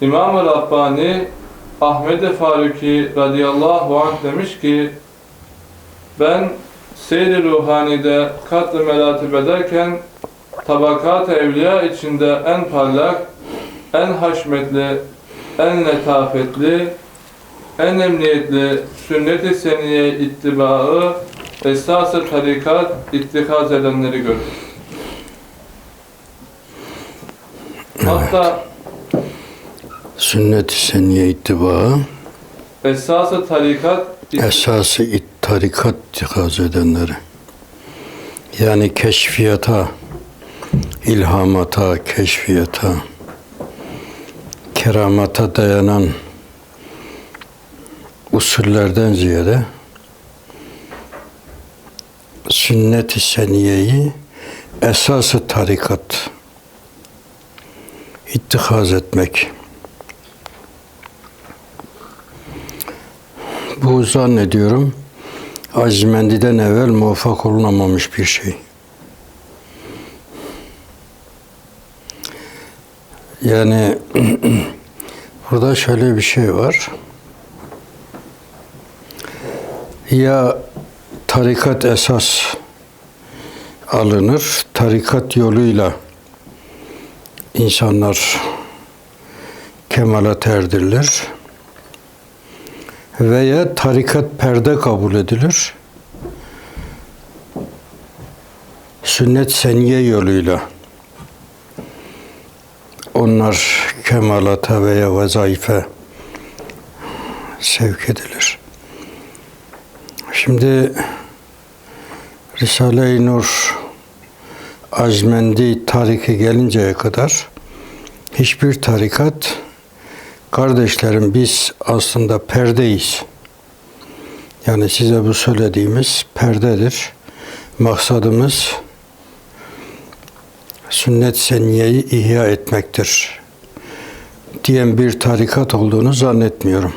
İmam-ı Rabbani Ahmed-i Faruki radıyallahu anh demiş ki ben seyri ruhanide kat-ı meratip ederken tabakat-ı evliya içinde en parlak, en haşmetli, en letafetli, en emniyetli sünnet-i seniye ittibaı esas-ı tarikat ittikaz edenleri gördüm. Hatta Sünnet-i seniye ittibaı, esas-ı tarikat esası it tarikat ittikaz edenleri. Yani keşfiyata, ilhamata, keşfiyata, keramata dayanan usullerden ziyade sünnet-i seniyeyi esası tarikat ittikaz etmek. Bu zannediyorum Azmendi'den evvel muvaffak olunamamış bir şey. Yani burada şöyle bir şey var. Ya tarikat esas alınır, tarikat yoluyla insanlar kemala erdirilir veya tarikat perde kabul edilir. Sünnet seniye yoluyla onlar kemalata veya vazaife sevk edilir. Şimdi Risale-i Nur Azmendi tariki gelinceye kadar hiçbir tarikat kardeşlerim biz aslında perdeyiz. Yani size bu söylediğimiz perdedir. Maksadımız sünnet seniyeyi ihya etmektir diyen bir tarikat olduğunu zannetmiyorum.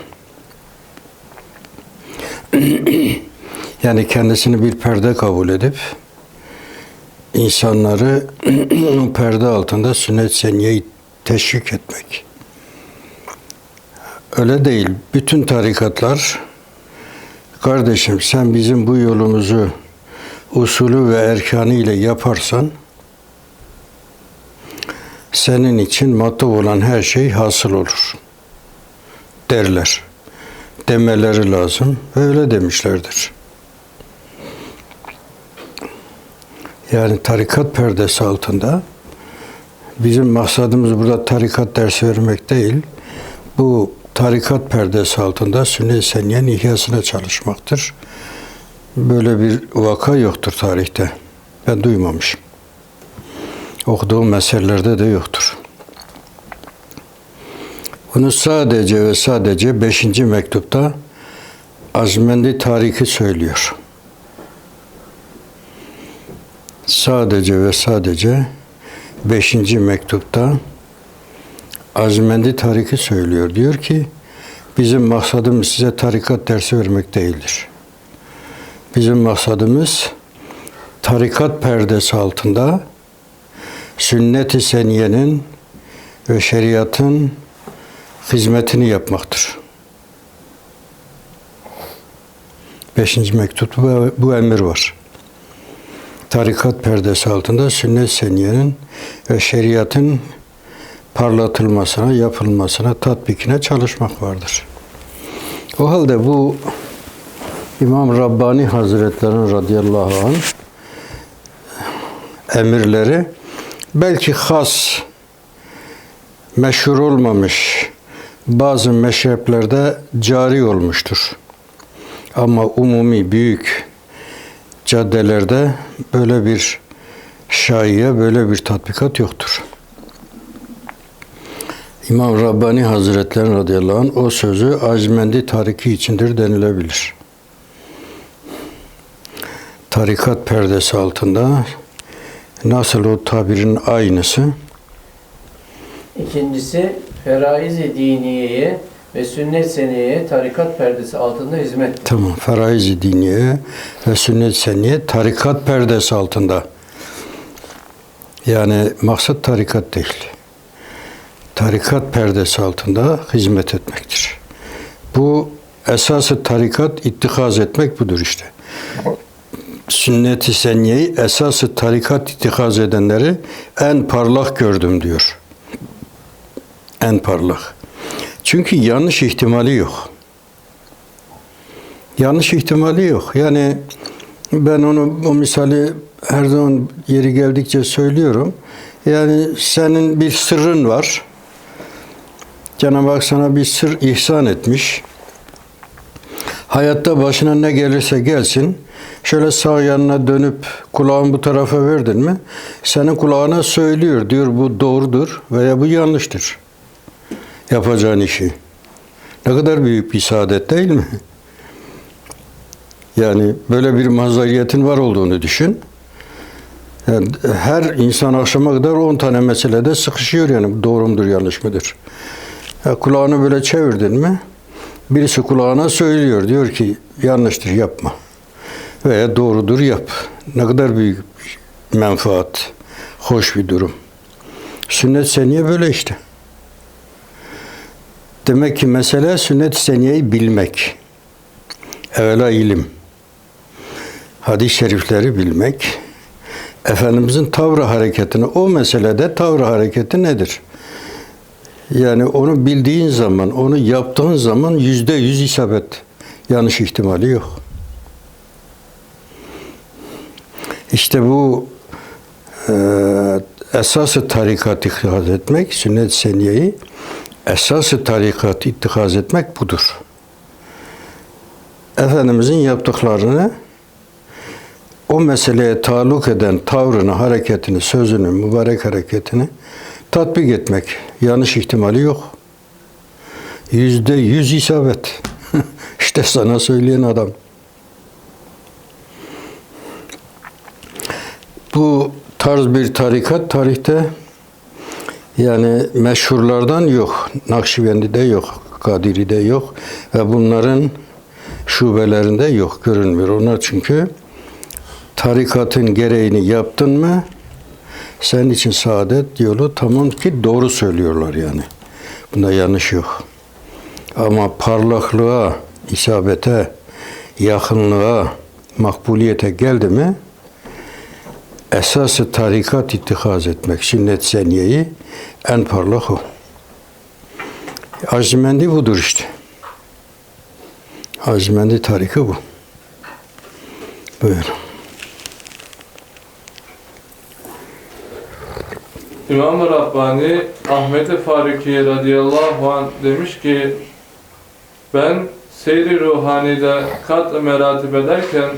yani kendisini bir perde kabul edip insanları perde altında sünnet seniyeyi teşvik etmek. Öyle değil. Bütün tarikatlar kardeşim sen bizim bu yolumuzu usulü ve erkanı ile yaparsan senin için matı olan her şey hasıl olur derler. Demeleri lazım. Ve öyle demişlerdir. Yani tarikat perdesi altında bizim maksadımız burada tarikat dersi vermek değil. Bu tarikat perdesi altında sünnet seniyen ihyasına çalışmaktır. Böyle bir vaka yoktur tarihte. Ben duymamışım. Okuduğum meselelerde de yoktur. Bunu sadece ve sadece 5. mektupta Azmendi Tariki söylüyor. Sadece ve sadece 5. mektupta Azmendi Tariki söylüyor. Diyor ki bizim maksadımız size tarikat dersi vermek değildir. Bizim maksadımız tarikat perdesi altında sünnet-i seniyenin ve şeriatın hizmetini yapmaktır. Beşinci mektupta bu, bu emir var. Tarikat perdesi altında sünnet seniyenin ve şeriatın parlatılmasına, yapılmasına, tatbikine çalışmak vardır. O halde bu İmam Rabbani Hazretleri radıyallahu anh emirleri belki has, meşhur olmamış bazı meşreplerde cari olmuştur. Ama umumi büyük caddelerde böyle bir şaiye, böyle bir tatbikat yoktur. İmam Rabbani Hazretleri radıyallahu anh o sözü azmendi tariki içindir denilebilir. Tarikat perdesi altında nasıl o tabirin aynısı İkincisi feraiz-i diniyeye ve sünnet seniyeye tarikat perdesi altında hizmet. tamam faraiz-i diniye ve sünnet seniye tarikat perdesi altında. Yani maksat tarikat değil. Tarikat perdesi altında hizmet etmektir. Bu esası tarikat ittikaz etmek budur işte. Sünnet-i seniyeyi esası tarikat ittikaz edenleri en parlak gördüm diyor. En parlak. Çünkü yanlış ihtimali yok. Yanlış ihtimali yok. Yani ben onu o misali her zaman yeri geldikçe söylüyorum. Yani senin bir sırrın var. Cenab-ı Hak sana bir sır ihsan etmiş. Hayatta başına ne gelirse gelsin, şöyle sağ yanına dönüp kulağın bu tarafa verdin mi, senin kulağına söylüyor, diyor bu doğrudur veya bu yanlıştır. Yapacağın işi. Ne kadar büyük bir saadet değil mi? Yani böyle bir mazhariyetin var olduğunu düşün. Yani her insan akşama kadar 10 tane meselede sıkışıyor yani doğru mudur yanlış mıdır? Ya kulağını böyle çevirdin mi birisi kulağına söylüyor diyor ki yanlıştır yapma veya doğrudur yap. Ne kadar büyük bir menfaat, hoş bir durum. Sünnet seniye böyle işte. Demek ki mesele sünnet seniyeyi bilmek. Evvela ilim. Hadis-i şerifleri bilmek. Efendimizin tavrı hareketini, o meselede tavrı hareketi nedir? Yani onu bildiğin zaman, onu yaptığın zaman yüzde yüz isabet. Yanlış ihtimali yok. İşte bu e, esası tarikat ittihaz etmek, sünnet seniyeyi esası tarikat ittihaz etmek budur. Efendimizin yaptıklarını o meseleye taluk eden tavrını, hareketini, sözünü, mübarek hareketini tatbik etmek. Yanlış ihtimali yok. Yüzde yüz isabet. işte sana söyleyen adam. Bu tarz bir tarikat tarihte yani meşhurlardan yok. Nakşibendi'de yok. Kadiri'de yok. Ve bunların şubelerinde yok. Görünmüyor. Onlar çünkü tarikatın gereğini yaptın mı senin için saadet yolu tamam ki doğru söylüyorlar yani. Bunda yanlış yok. Ama parlaklığa, isabete, yakınlığa, makbuliyete geldi mi esası tarikat ittihaz etmek, sünnet seniyeyi en parlak o. Azimendi budur işte. Azimendi tarikı bu. Buyurun. İmam-ı Rabbani Ahmet-i Faruki radıyallahu anh demiş ki ben seyri ruhanide kat meratip ederken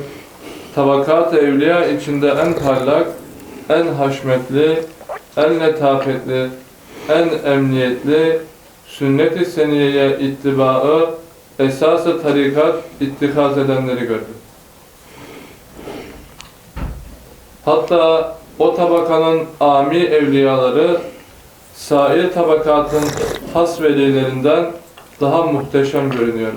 tabakat-ı evliya içinde en parlak, en haşmetli, en letafetli, en emniyetli, sünnet-i seniyeye ittibaı, esas-ı tarikat ittikaz edenleri gördüm. Hatta o tabakanın ami evliyaları sair tabakatın has velilerinden daha muhteşem görünüyor.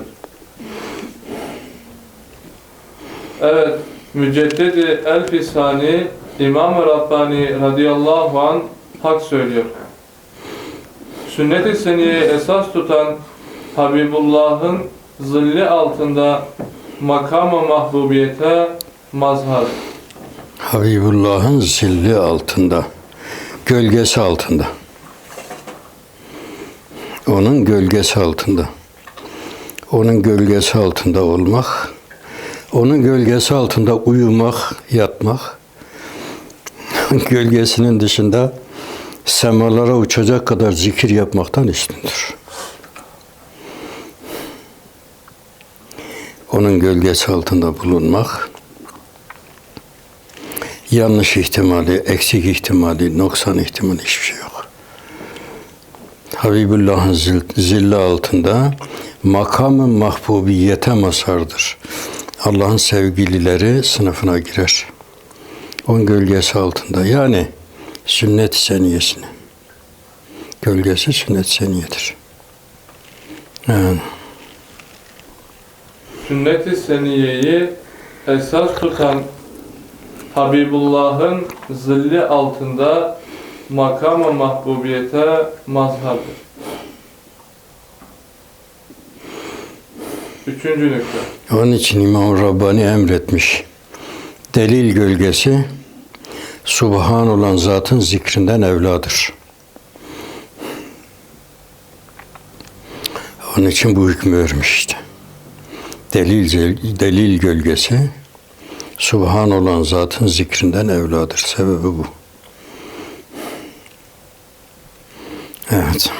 Evet, Müceddedi El-Fisani İmam-ı Rabbani radıyallahu an hak söylüyor. Sünnet-i seniyeye esas tutan Habibullah'ın zilli altında makam-ı mahbubiyete mazhar. Habibullah'ın zilli altında, gölgesi altında. Onun gölgesi altında. Onun gölgesi altında olmak, onun gölgesi altında uyumak, yatmak, gölgesinin dışında semalara uçacak kadar zikir yapmaktan üstündür. Onun gölgesi altında bulunmak, yanlış ihtimali, eksik ihtimali, noksan ihtimali hiçbir şey yok. Habibullah'ın zil, zilli altında makamı mahbubiyete mazhardır. Allah'ın sevgilileri sınıfına girer. Onun gölgesi altında. Yani sünnet seniyesini. Gölgesi sünnet seniyedir. Yani Sünnet-i seniyeyi esas tutan Habibullah'ın zilli altında makam-ı mahbubiyete mazhardır. Üçüncü nükle. Onun için İmam Rabbani emretmiş. Delil gölgesi Subhan olan zatın zikrinden evladır. Onun için bu hükmü vermiş işte. Delil, delil gölgesi Subhan olan zatın zikrinden evladır. Sebebi bu. Evet.